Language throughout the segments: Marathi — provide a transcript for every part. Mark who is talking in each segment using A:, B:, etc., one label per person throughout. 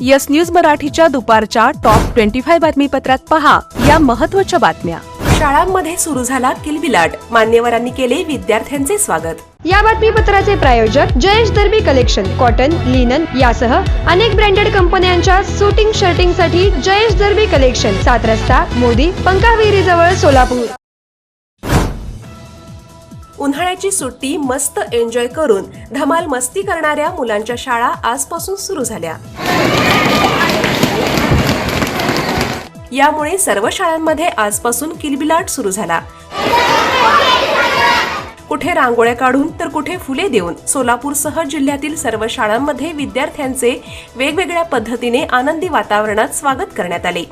A: यस न्यूज मराठीच्या दुपारच्या टॉप ट्वेंटी फाय बातमीपत्रात पहा या महत्त्वाच्या बातम्या.
B: शाळांमध्ये सुरू झाला किलबिलाट. मान्यवरांनी केले विद्यार्थ्यांचे स्वागत.
C: या बातमीपत्राचे प्रायोजक Jayesh Darbi collection cotton linen यासह अनेक ब्रँडेड कंपन्यांच्या सुटिंग शर्टिंगसाठी जयेश दर्बी कलेक्शन सात रस्ता मोदी पंकाविहिरी जवळ सोलापूर.
B: उन्हाळ्याची सुट्टी मस्त एन्जॉय करून धमाल मस्ती करणाऱ्या मुलांच्या शाळा आजपासून सुरू झाल्या. यामुळे सर्व शाळांमध्ये आजपासून किलबिलाट सुरू झाला. कुठे रांगोळ्या काढून तर कुठे फुले देऊन सोलापूरसह जिल्ह्यातील सर्व शाळांमध्ये विद्यार्थ्यांचे वेगवेगळ्या पद्धतीने आनंदी वातावरणात स्वागत करण्यात आले.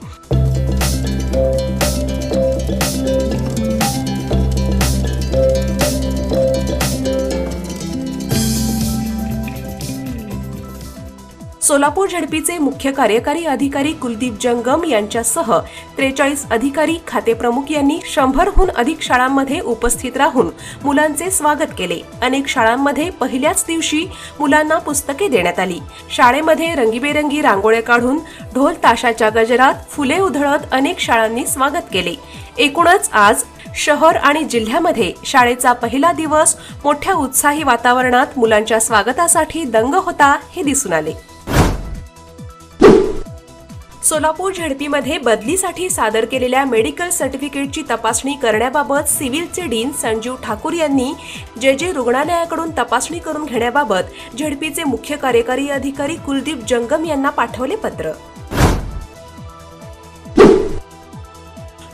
B: सोलापूर झडपीचे मुख्य कार्यकारी अधिकारी कुलदीप जंगम यांच्यासह त्रेचाळीस अधिकारी खातेप्रमुख यांनी शंभरहून अधिक शाळांमध्ये उपस्थित राहून मुलांचे स्वागत केले. अनेक शाळांमध्ये पहिल्याच दिवशी मुलांना पुस्तके देण्यात आली. शाळेमध्ये रंगीबेरंगी रांगोळ्या काढून ढोल ताशाच्या गजरात फुले उधळत अनेक शाळांनी स्वागत केले. एकूणच आज शहर आणि जिल्ह्यामध्ये शाळेचा पहिला दिवस मोठ्या उत्साही वातावरणात मुलांच्या स्वागतासाठी दंग होता हे दिसून आले. सोलापूर झडपीमध्ये बदलीसाठी सादर केलेल्या मेडिकल सर्टिफिकेटची तपासणी करण्याबाबत सिव्हिलचे डीन संजीव ठाकूर यांनी जे जे रुग्णालयाकडून तपासणी करून घेण्याबाबत झडपीचे मुख्य कार्यकारी अधिकारी कुलदीप जंगम यांना पाठवले पत्र.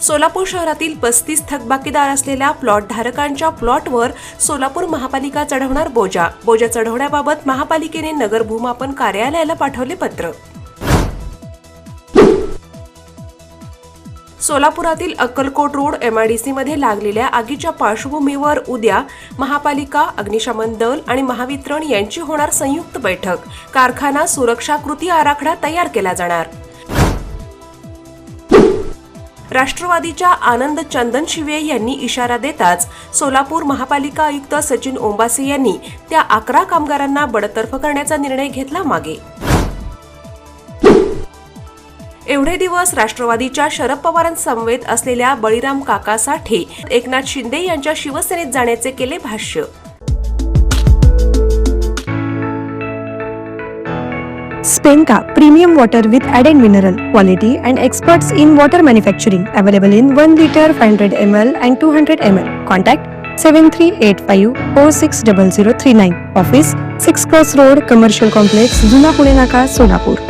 B: सोलापूर शहरातील पस्तीस थकबाकीदार असलेल्या प्लॉट धारकांच्या प्लॉटवर सोलापूर महापालिका चढवणार बोजा. बोजा चढवण्याबाबत महापालिकेने नगर भूमापन कार्यालयाला पाठवले पत्र. सोलापुरातील अक्कलकोट रोड एमआयडीसीमध्ये लागलेल्या आगीच्या पार्श्वभूमीवर उद्या महापालिका अग्निशमन दल आणि महावितरण यांची होणार संयुक्त बैठक. कारखाना सुरक्षा कृती आराखडा तयार केला जाणार. राष्ट्रवादीच्या आनंद चंदन शिवे यांनी इशारा देताच सोलापूर महापालिका आयुक्त सचिन ओंबासे यांनी त्या अकरा कामगारांना बडतर्फ करण्याचा निर्णय घेतला मागे. एवढे दिवस राष्ट्रवादीच्या शरद पवारांसमवेत असलेल्या बळीराम काकासाठी एकनाथ शिंदे यांच्या शिवसेनेत जाण्याचे केले भाष्य.
D: स्पेनका premium water with add and mineral quality and experts in water manufacturing available in one litre five hundred M L and two hundred M L. Contact seven three eight five four six
C: double zero three nine. Office six cross road commercial complex जुना पुणे नाका सोलापूर.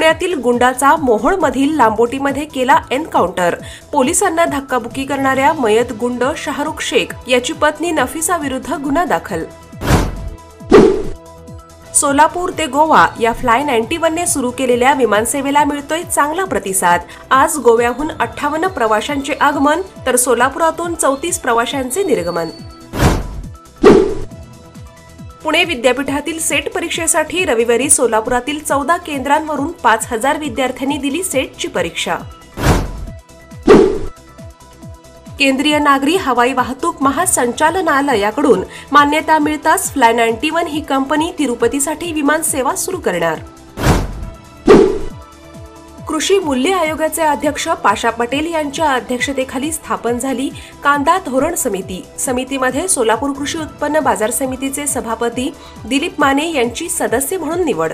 B: पुण्यातील गुंडाचा मोहोळमधील लांबोटीमध्ये केला एन्काउंटर. पोलिसांना धक्काबुक्की करणाऱ्या मयत गुंड शाहरुख शेख याची पत्नी नफिसा विरुद्ध गुन्हा दाखल. सोलापूर ते गोवा या फ्लाय नाईन्टी वनने सुरू केलेल्या विमानसेवेला मिळतोय चांगला प्रतिसाद. आज गोव्याहून अठ्ठावन्न प्रवाशांचे आगमन तर सोलापुरातून चौतीस प्रवाशांचे निर्गमन. पुणे विद्यापीठातील सेट परीक्षेसाठी रविवारी सोलापुरातील चौदा केंद्रांवरून पाच हजार विद्यार्थ्यांनी दिली सेटची परीक्षा. केंद्रीय नागरी हवाई वाहतूक महासंचालनालयाकडून मान्यता मिळताच फ्लाय नाईन्टी वन ही कंपनी तिरुपतीसाठी विमान सेवा सुरू करणार. कृषी मूल्य आयोगाचे अध्यक्ष पाशा पटेल यांच्या अध्यक्षतेखाली स्थापन झाली कांदा धोरण समिती. समितीमध्ये सोलापूर कृषी उत्पन्न बाजार समितीचे सभापती दिलीप माने यांची सदस्य म्हणून निवड.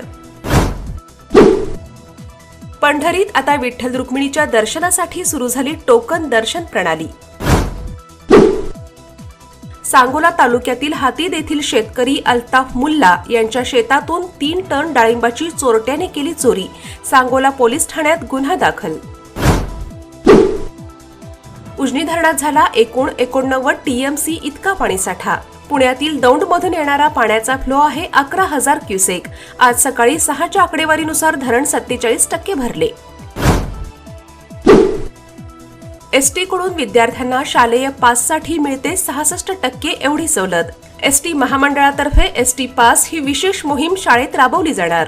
B: पंढरीत आता विठ्ठल रुक्मिणीच्या दर्शनासाठी सुरू झाली टोकन दर्शन प्रणाली. सांगोला तालुक्यातील हातीद येथील शेतकरी अल्ताफ मुल्ला यांच्या शेतातून तीन टन डाळिंबाची चोरट्याने केली चोरी. सांगोला पोलीस ठाण्यात गुन्हा दाखल. उजनी धरणात झाला एकूण एकोणनव्वद टीएमसी इतका पाणीसाठा पुण्यातील दौंडमधून येणारा पाण्याचा फ्लो आहे अकरा हजार क्युसेक. आज सकाळी सहाच्या आकडेवारीनुसार धरण सत्तेचाळीस टक्के भरले. एसटी कडून विद्यार्थ्यांना शालेय पाससाठी मिळते सहासष्ट टक्के एवढी सवलत. एस टी महामंडळातर्फे एस टी पास ही विशेष मोहीम शाळेत राबवली जाणार.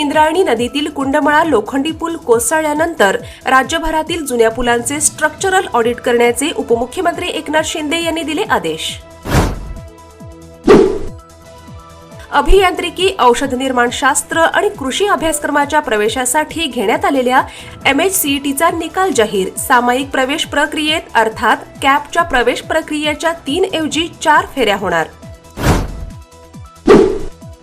B: इंद्रायणी नदीतील कुंडमळा लोखंडी पूल कोसळल्यानंतर राज्यभरातील जुन्या पुलांचे स्ट्रक्चरल ऑडिट करण्याचे उपमुख्यमंत्री एकनाथ शिंदे यांनी दिले आदेश. अभियांत्रिकी औषध निर्माण शास्त्र आणि कृषी अभ्यासक्रमाच्या प्रवेशासाठी घेण्यात आलेल्या एम एच सीईटीचा निकाल जाहीर. सामायिक प्रवेश प्रक्रियेत अर्थात कॅपच्या प्रवेश प्रक्रियेच्या तीन ऐवजी चार फेऱ्या होणार.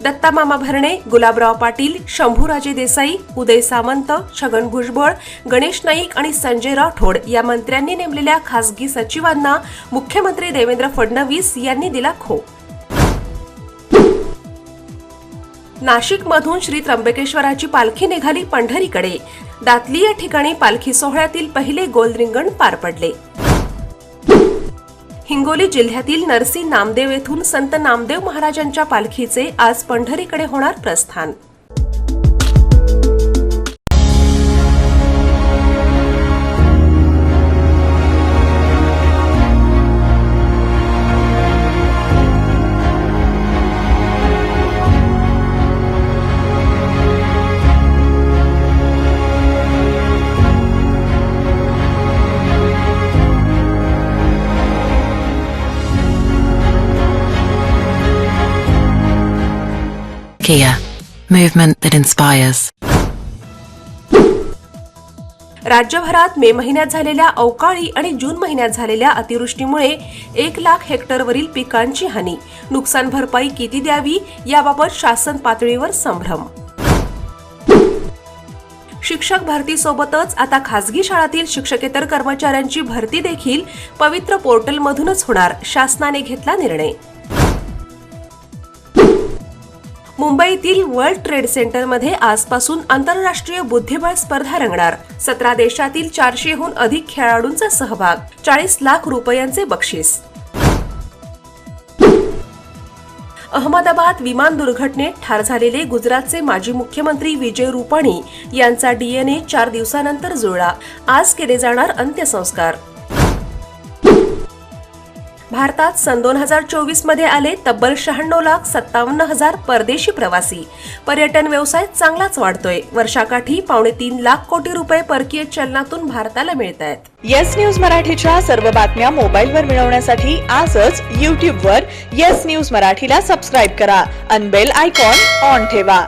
B: दत्ता मामा भरणे गुलाबराव पाटील शंभूराजे देसाई उदय सामंत छगन भुजबळ गणेश नाईक आणि संजय राठोड या मंत्र्यांनी नेमलेल्या खासगी सचिवांना मुख्यमंत्री देवेंद्र फडणवीस यांनी दिला खो. नाशिकमधून श्री त्र्यंबकेश्वराची पालखी निघाली पंढरीकडे. दातली या ठिकाणी पालखी सोहळ्यातील पहिले गोल रिंगण पार पडले. हिंगोली जिल्ह्यातील नरसी नामदेव येथून संत नामदेव महाराजांच्या पालखीचे आज पंढरीकडे होणार प्रस्थान.
E: Kia, movement that inspires.
B: राज्यभरात मे महिन्यात झालेल्या अवकाळी आणि जून महिन्यात झालेल्या अतिवृष्टीमुळे एक लाख हेक्टरवरील पिकांची हानी. नुकसान भरपाई किती द्यावी याबाबत शासन पातळीवर संभ्रम. शिक्षक भरतीसोबतच आता खासगी शाळातील शिक्षकेतर कर्मचाऱ्यांची भरती देखील पवित्र पोर्टलमधूनच होणार शासनाने घेतला निर्णय. मुंबईतील वर्ल्ड ट्रेड सेंटरमध्ये आजपासून आंतरराष्ट्रीय बुद्धिबळ स्पर्धा रंगणार. सतरा देशातील चारशेहून अधिक खेळाडूंचा सहभाग. चाळीस लाख रुपयांचे बक्षीस. अहमदाबाद विमान दुर्घटनेत ठार झालेले गुजरातचे माजी मुख्यमंत्री विजय रुपाणी यांचा डीएनए चार दिवसानंतर जुळला. आज केले जाणार अंत्यसंस्कार. भारतात सन दोन हजार चोवीसमध्ये आले तब्बल शहाण्णव लाख सत्तावन्न हजार परदेशी प्रवासी. पर्यटन व्यवसाय चांगलाच वाढतोय. वर्षाकाठी पावणे तीन लाख कोटी रुपये परकीय चलनातून भारताला मिळत आहेत
F: येस न्यूज मराठीच्या सर्व बातम्या मोबाईलवर मिळवण्यासाठी आजच यूट्यूबवर येस न्यूज मराठीला सबस्क्राईब करा. अनबेल आयकॉन ऑन ठेवा.